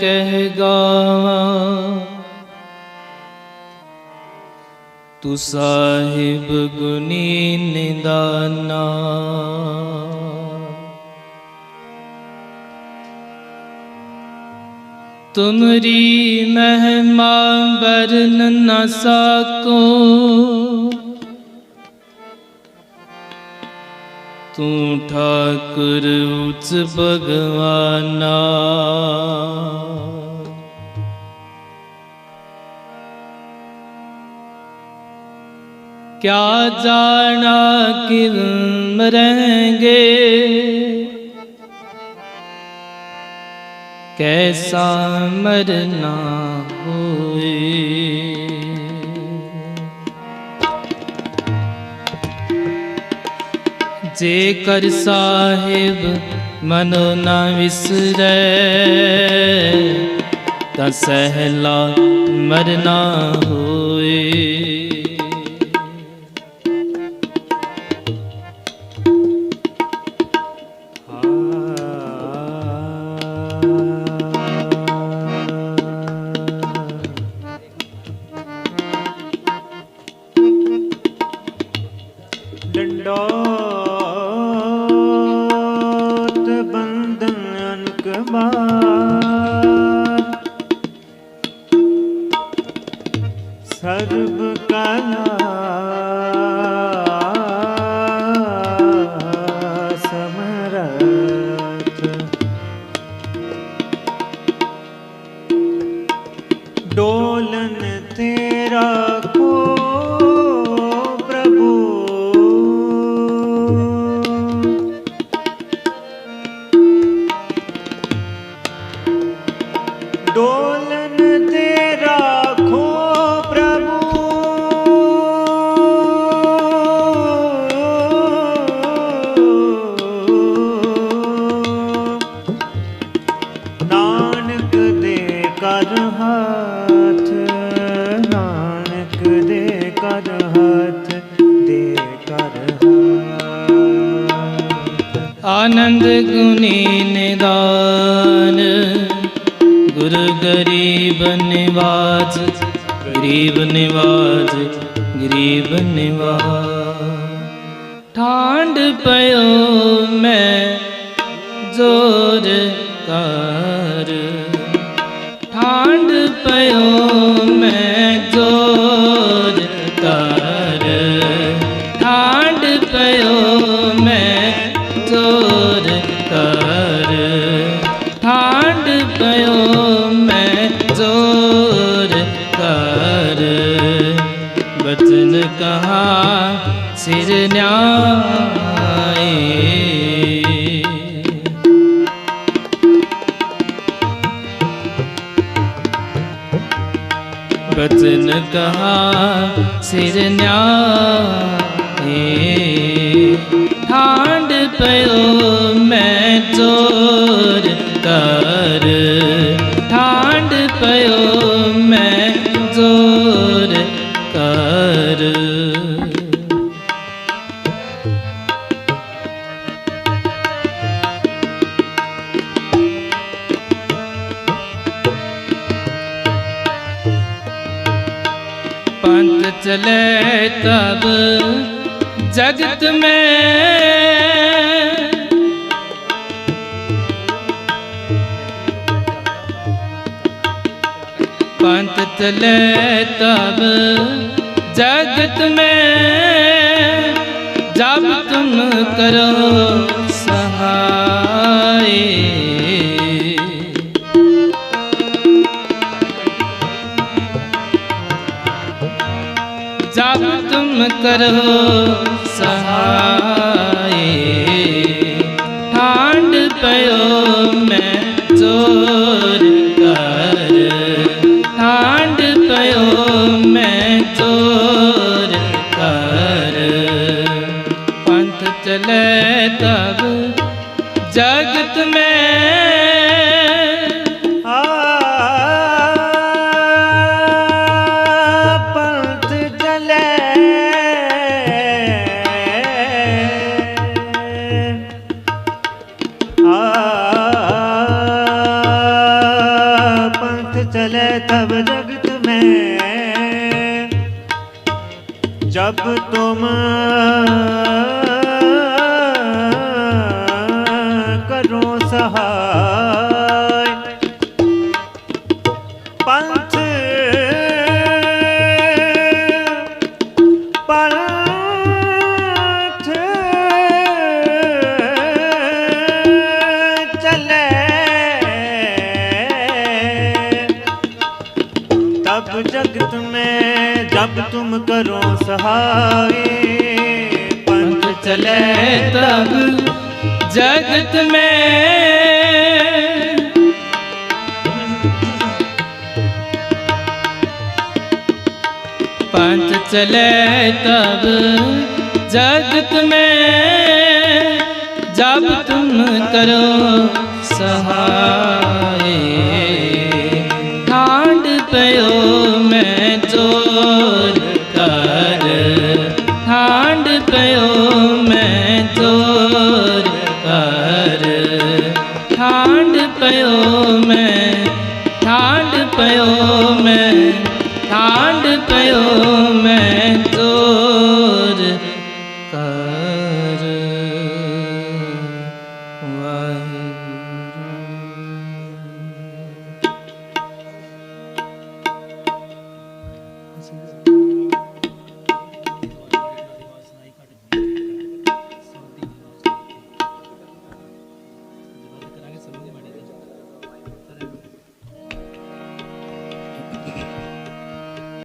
ਕਹਿ ਗਾਵਾਂ। ਤੂੰ ਸਾਹਿਬ ਗੁਨੀ ਨਿਦਾਨਾ। ਤੁਮਰੀ ਮਹਿਮਾ ਬਰਨ ਨ ਸਕੋ। ਤੂੰ ਠਾਕੁਰ ਉਚ ਭਗਵਾਨਾ। ਕਿਆ ਜਾਣਾ ਕਿਵ ਮਰੇਂਗੇ ਕੈਸਾ ਮਰਨਾ ਹੋਏ? ਜੇ ਕਰ ਸਾਹਿਬ ਮਨੋ ਨਾ ਵਿਸਰੈ ਤਾਂ ਸਹਿਲਾ ਮਰਨਾ ਹੋ डोलन ਆਨੰਦ ਗੁਨੀ ਨਿਦਾਨ ਗੁਰ ਗਰੀਬ ਨਿਵਾਜ ਗਰੀਬ ਨਿਵਾਜ ਗਰੀਬ ਨਿਵਾਜ ਠਾਂਡ ਪਇਓ ਮੈਂ ਜ਼ੋਰ ਕਰ ਠਾਂਡ ਪਇਓ ਕਹਾ ਸਿਰ ਨਿਆਏ। ਬਚਨ ਕਹਾ ਸਿਰ ਨਿਆਏ। चले तब जगत में पंथ चले तब जगत में जब तुम करो सहाय ਕਰੋ ਸਹਾਏ। ਠਾਂਡ ਪਇਓ, ਮੈਂ ਜ਼ੋਰ ਕਰ ਠਾਂਡ ਪਇਓ, ਮੈਂ ਜ਼ੋਰ ਕਰ ਪੰਥ ਚਲੇ ਤਬ ਜਗਤ ਮੈਂ जब तब जगत में जब तुम करो सहाय पंथ चले तब जगत में पंथ चले तब जगत में जब तुम करो सहाय ਕਰ ਠਾਂਡ ਪਇਓ